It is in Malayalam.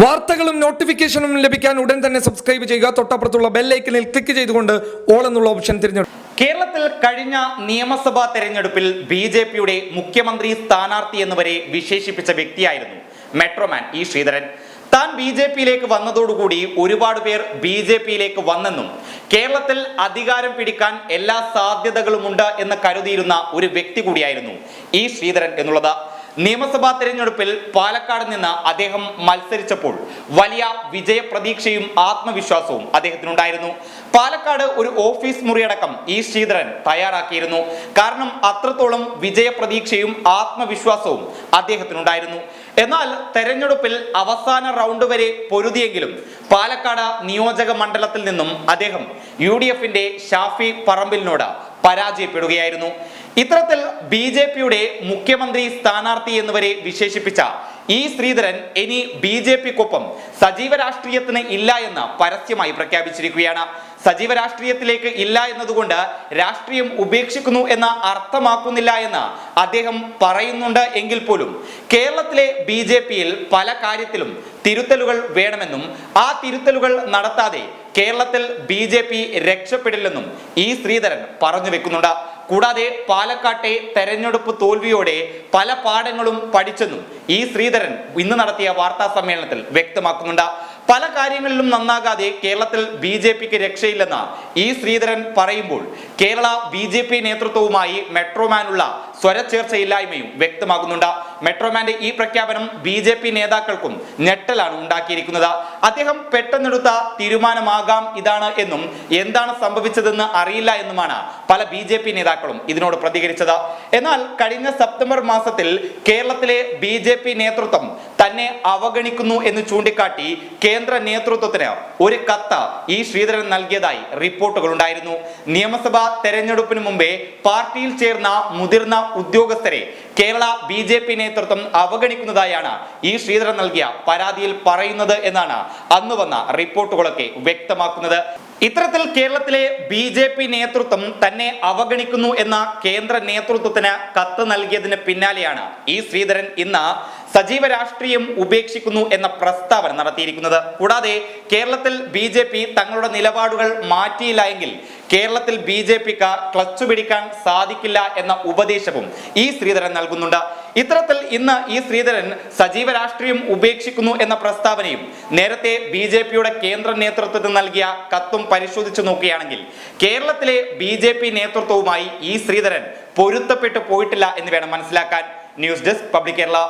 വാർത്തകളും നോട്ടിഫിക്കേഷനും ലഭിക്കാൻ ഉടൻ തന്നെ സബ്സ്ക്രൈബ് ചെയ്യുക. തൊട്ടപ്പുറത്തുള്ള ബെല്ലൈക്കനിൽ ക്ലിക്ക് ചെയ്തുകൊണ്ട് ഓൾ എന്നുള്ള ഓപ്ഷൻ തിരഞ്ഞെടുക്കും കേരളത്തിൽ കഴിഞ്ഞ നിയമസഭാ തെരഞ്ഞെടുപ്പിൽ ബി ജെ പിയുടെ മുഖ്യമന്ത്രി സ്ഥാനാർത്ഥി എന്നിവരെ വിശേഷിപ്പിച്ച വ്യക്തിയായിരുന്നു മെട്രോമാൻ ഇ ശ്രീധരൻ. താൻ ബി ജെ പിയിലേക്ക് വന്നതോടുകൂടി ഒരുപാട് പേർ ബി ജെ പിയിലേക്ക് വന്നെന്നും കേരളത്തിൽ അധികാരം പിടിക്കാൻ എല്ലാ സാധ്യതകളുമുണ്ട് എന്ന് കരുതിയിരുന്ന ഒരു വ്യക്തി കൂടിയായിരുന്നു ഇ ശ്രീധരൻ എന്നുള്ളത്. നിയമസഭാ തെരഞ്ഞെടുപ്പിൽ പാലക്കാട് നിന്ന് അദ്ദേഹം മത്സരിച്ചപ്പോൾ വലിയ വിജയപ്രതീക്ഷയും ആത്മവിശ്വാസവും അദ്ദേഹത്തിനുണ്ടായിരുന്നു. പാലക്കാട് ഒരു ഓഫീസ് മുറിയടക്കം ഈ ശ്രീധരൻ തയ്യാറാക്കിയിരുന്നു. കാരണം അത്രത്തോളം വിജയപ്രതീക്ഷയും ആത്മവിശ്വാസവും അദ്ദേഹത്തിനുണ്ടായിരുന്നു. എന്നാൽ തെരഞ്ഞെടുപ്പിൽ അവസാന റൗണ്ട് വരെ പൊരുതിയെങ്കിലും പാലക്കാട് നിയോജക മണ്ഡലത്തിൽ നിന്നും അദ്ദേഹം യു ഡി എഫിന്റെ ഷാഫി പറമ്പിലിനോട് പരാജയപ്പെടുകയായിരുന്നു. ഇത്തരത്തിൽ ബി ജെ പിയുടെ മുഖ്യമന്ത്രി സ്ഥാനാർത്ഥി എന്നിവരെ വിശേഷിപ്പിച്ച ഈ ശ്രീധരൻ ഇനി ബി ജെ പിക്കൊപ്പം സജീവ രാഷ്ട്രീയത്തിന് ഇല്ല എന്ന് പരസ്യമായി പ്രഖ്യാപിച്ചിരിക്കുകയാണ്. സജീവ രാഷ്ട്രീയത്തിലേക്ക് ഇല്ല എന്നതുകൊണ്ട് രാഷ്ട്രീയം ഉപേക്ഷിക്കുന്നു എന്ന് അർത്ഥമാക്കുന്നില്ല എന്ന് അദ്ദേഹം പറയുന്നുണ്ട് എങ്കിൽ പോലും കേരളത്തിലെ ബി ജെ പിയിൽ പല കാര്യത്തിലും തിരുത്തലുകൾ വേണമെന്നും ആ തിരുത്തലുകൾ നടത്താതെ കേരളത്തിൽ ബി ജെ പി രക്ഷപ്പെടില്ലെന്നും ഈ ശ്രീധരൻ പറഞ്ഞു വെക്കുന്നുണ്ട്. കൂടാതെ പാലക്കാട്ടെ തെരഞ്ഞെടുപ്പ് തോൽവിയോടെ പല പാഠങ്ങളും പഠിച്ചെന്നും ഈ ശ്രീധരൻ ഇന്ന് നടത്തിയ വാർത്താ സമ്മേളനത്തിൽ വ്യക്തമാക്കുന്നുണ്ട്. പല കാര്യങ്ങളിലും നന്നാകാതെ കേരളത്തിൽ ബി ജെ പിക്ക് രക്ഷയില്ലെന്ന് ഇ ശ്രീധരൻ പറയുമ്പോൾ കേരള ബി ജെ പി നേതൃത്വവുമായി മെട്രോമാനുള്ള സ്വരച്ചേർച്ചയില്ലായ്മയും വ്യക്തമാകുന്നുണ്ട്. മെട്രോമാന്റെ ഈ പ്രഖ്യാപനം ബി ജെ പി നേതാക്കൾക്കും ഞെട്ടലാണ് ഉണ്ടാക്കിയിരിക്കുന്നത്. അദ്ദേഹം പെട്ടെന്നെടുത്ത തീരുമാനമാകാം ഇതാണ് എന്നും എന്താണ് സംഭവിച്ചതെന്ന് അറിയില്ല എന്നുമാണ് പല ബി ജെ പി നേതാക്കളും ഇതിനോട് പ്രതികരിച്ചത്. എന്നാൽ കഴിഞ്ഞ സെപ്റ്റംബർ മാസത്തിൽ കേരളത്തിലെ ബി ജെ പി നേതൃത്വം തന്നെ അവഗണിക്കുന്നു എന്ന് ചൂണ്ടിക്കാട്ടി കേന്ദ്ര നേതൃത്വത്തിന് ഒരു കത്ത് ഈ ശ്രീധരൻ നൽകിയതായി റിപ്പോർട്ടുകൾ ഉണ്ടായിരുന്നു നിയമസഭാ തെരഞ്ഞെടുപ്പിന് മുമ്പേ പാർട്ടിയിൽ ചേർന്ന മുതിർന്ന ഉദ്യോഗസ്ഥരെ കേരള ബി ജെ പി നേതൃത്വം അവഗണിക്കുന്നതായാണ് ഈ ശ്രീധരൻ നൽകിയ പരാതിയിൽ പറയുന്നത് എന്നാണ് അന്ന് വന്ന റിപ്പോർട്ടുകളൊക്കെ വ്യക്തമാക്കുന്നത്. ഇത്തരത്തിൽ കേരളത്തിലെ ബി ജെ പി നേതൃത്വം തന്നെ അവഗണിക്കുന്നു എന്ന കേന്ദ്ര നേതൃത്വത്തിന് കത്ത് നൽകിയതിന് പിന്നാലെയാണ് ഈ ശ്രീധരൻ ഇന്ന് സജീവ രാഷ്ട്രീയം ഉപേക്ഷിക്കുന്നു എന്ന പ്രസ്താവന നടത്തിയിരിക്കുന്നത്. കൂടാതെ കേരളത്തിൽ ബി തങ്ങളുടെ നിലപാടുകൾ മാറ്റിയില്ല എങ്കിൽ കേരളത്തിൽ ബി ജെ പിക്ക് ക്ലച്ചു പിടിക്കാൻ സാധിക്കില്ല എന്ന ഉപദേശവും ഈ ശ്രീധരൻ നൽകുന്നുണ്ട്. ഇത്തരത്തിൽ ഇന്ന് ഈ ശ്രീധരൻ സജീവ രാഷ്ട്രീയം ഉപേക്ഷിക്കുന്നു എന്ന പ്രസ്താവനയും നേരത്തെ ബി ജെ പിയുടെ കേന്ദ്ര നേതൃത്വത്തിന് നൽകിയ കത്തും പരിശോധിച്ചു നോക്കുകയാണെങ്കിൽ കേരളത്തിലെ ബി ജെ പി നേതൃത്വവുമായി ഈ ശ്രീധരൻ പൊരുത്തപ്പെട്ടു പോയിട്ടില്ല എന്ന് വേണം മനസ്സിലാക്കാൻ. News desk public Kerala.